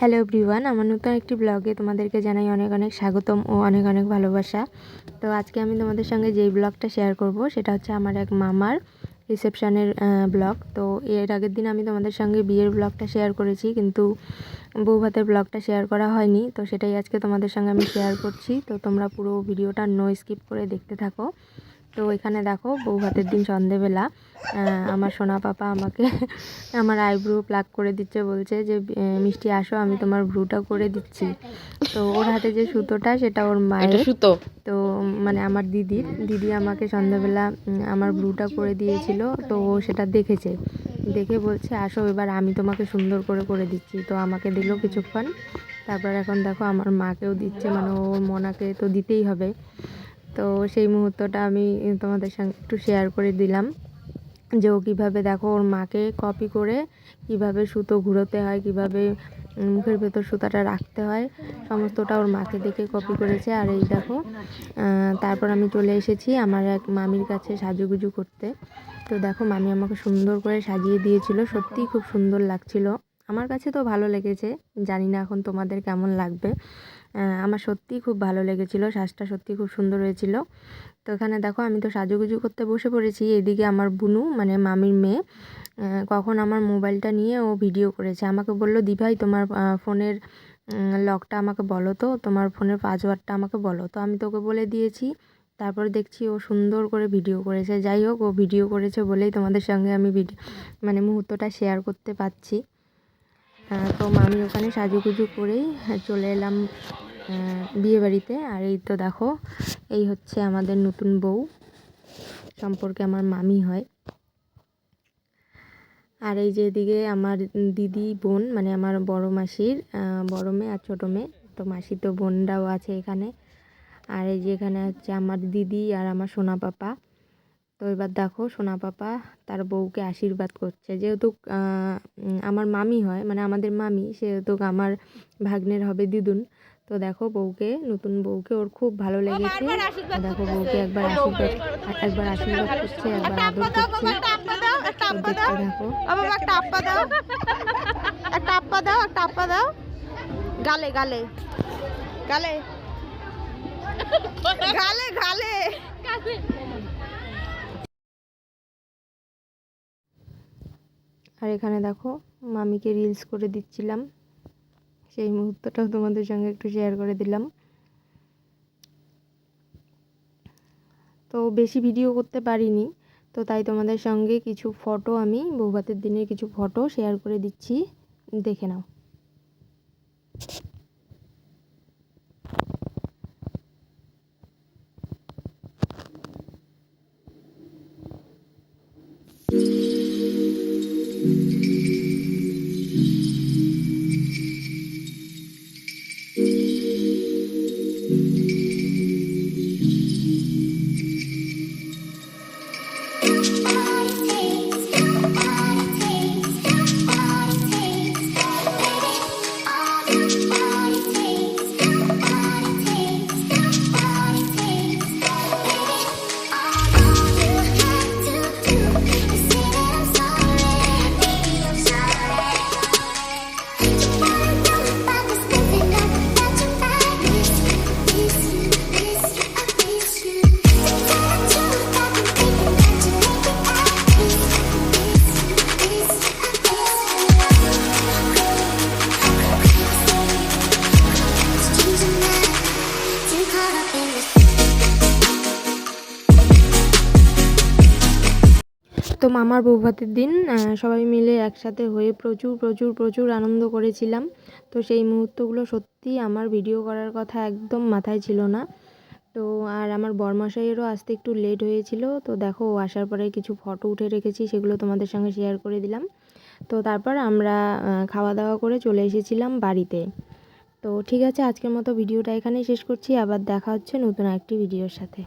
Hello everyone আমার নতুন একটি ব্লগে তোমাদেরকে জানাই অনেক অনেক স্বাগতম ও অনেক অনেক ভালোবাসা। তো আজকে আমি তোমাদের সঙ্গে যেই ব্লগটা শেয়ার করব, সেটা হচ্ছে আমার এক মামার রিসেপশানের ব্লগ তো এর আগের দিন আমি তোমাদের সঙ্গে বিয়ের ব্লগটা শেয়ার করেছি, কিন্তু বউ ভাতের ব্লগটা শেয়ার করা হয়নি। তো সেটাই আজকে তোমাদের সঙ্গে আমি শেয়ার করছি। তো তোমরা পুরো ভিডিওটা নো স্কিপ করে দেখতে থাকো। তো এখানে দেখো বউ ভাতের দিন সন্ধেবেলা আমার সোনা পাপা আমাকে আমার আইব্রু প্লাক করে দিচ্ছে বলছে যে মিষ্টি আসো আমি তোমার ব্রুটা করে দিচ্ছি। তো ওর হাতে যে সুতোটা সেটা ওর মায়ের। সুতো? তো মানে আমার দিদির। দিদি আমাকে সন্ধ্যাবেলা আমার ব্রুটা করে দিয়েছিল তো ও সেটা দেখেছে। দেখে বলছে আসো এবার আমি তোমাকে সুন্দর করে করে দিচ্ছি। তো আমাকে দিল কিছুক্ষণ। তারপর এখন দেখো আমার মাকেও দিচ্ছে মানে ও মনাকে তো দিতেই হবে। তো সেই মুহূর্তটা আমি তোমাদের সঙ্গে একটু শেয়ার করে দিলাম যে ও কীভাবে দেখো ওর মাকে কপি করে কীভাবে সুতো ঘুরোতে হয়, কীভাবে মুখের ভেতর সুতাটা রাখতে হয়, সমস্তটা ওর মাকে দেখে কপি করেছে। আর এই দেখো তারপর আমি চলে এসেছি আমার এক মামির কাছে সাজুগুজু করতে। তো দেখো মামি আমাকে সুন্দর করে সাজিয়ে দিয়েছিল সত্যিই খুব সুন্দর লাগছিল। আমার কাছে তো ভালো লেগেছে, জানি না এখন তোমাদের কেমন লাগবে। আমার সত্যিই খুব ভালো লেগেছিল, শ্বাসটা সত্যিই খুব সুন্দর হয়েছিল। তো এখানে দেখো, আমি তো সাজুগুজু করতে বসে পড়েছি, এদিকে আমার বুনু মানে মামির মেয়ে কখন আমার মোবাইলটা নিয়ে ও ভিডিও করেছে। আমাকে বলল দিভাই তোমার ফোনের লকটা আমাকে বলো তো, তোমার ফোনের পাসওয়ার্ডটা আমাকে বলো। তো আমি তোকে বলে দিয়েছি, তারপর দেখছি ও সুন্দর করে ভিডিও করেছে। যাই হোক, ও ভিডিও করেছে বলেই তোমাদের সঙ্গে আমি ভিডিও মানে মুহূর্তটা শেয়ার করতে পারছি। তো মামি ওখানে সাজুগুজু করেই চলে এলাম বিয়েবাড়িতে। আর এই তো দেখো, এই হচ্ছে আমাদের নতুন বউ, সম্পর্কে আমার মামি হয়। আর এই যে এদিকে আমার দিদি বোন মানে আমার বড় মাসির বড় মেয়ে আর ছোটো মেয়ে, তো মাসি তো বোনরাও আছে এখানে। আর এই যে এখানে হচ্ছে আমার দিদি আর আমার সোনা পাপা। তো এবার দেখো, সোনা পাপা তার বউকে আশীর্বাদ করছে। যেহেতু আমার মামি হয় মানে আমাদের মামি, সেহেতু আমার ভাগ্নের হবে দিদুন। তো দেখো বউকে নতুন বউকে ওর খুব ভালো লেগেছে। দেখো বউকে একবার আশীর্বাদ একবার আশীর্বাদ করছে একবার আদর করছে। দেখো একটা আপ্পা দাও। একটা আপ্পা দাও একটা আপ্পা দাও। গালে গালে। গালে। গালে গালে। আর এখানে দেখো মামিকে রিলস করে দিচ্ছিলাম। সেই মুহূর্তটাও তোমাদের সঙ্গে একটু শেয়ার করে দিলাম। তো বেশি ভিডিও করতে পারিনি, তো তাই তোমাদের সঙ্গে কিছু ফটো আমি, বৌভাতের দিনের কিছু ফটো শেয়ার করে দিচ্ছি। দেখে নাও। তো মামার বৌভাতের দিন সবাই মিলে একসাথে হয়ে প্রচুর প্রচুর প্রচুর আনন্দ করেছিলাম। তো সেই মুহূর্তগুলো সত্যি আমার ভিডিও করার কথা একদম মাথায় ছিল না। তো আর আমার বরমশাইয়েরও আসতে একটু লেট হয়েছিল। তো দেখো আসার পরে কিছু ফটো উঠে রেখেছি, সেগুলো তোমাদের সঙ্গে শেয়ার করে দিলাম। তো তারপর আমরা খাওয়া দাওয়া করে চলে এসেছিলাম বাড়িতে। তো ঠিক আছে, আজকের মতো ভিডিওটা এখানেই শেষ করছি। আবার দেখা হচ্ছে নতুন একটি ভিডিওর সাথে।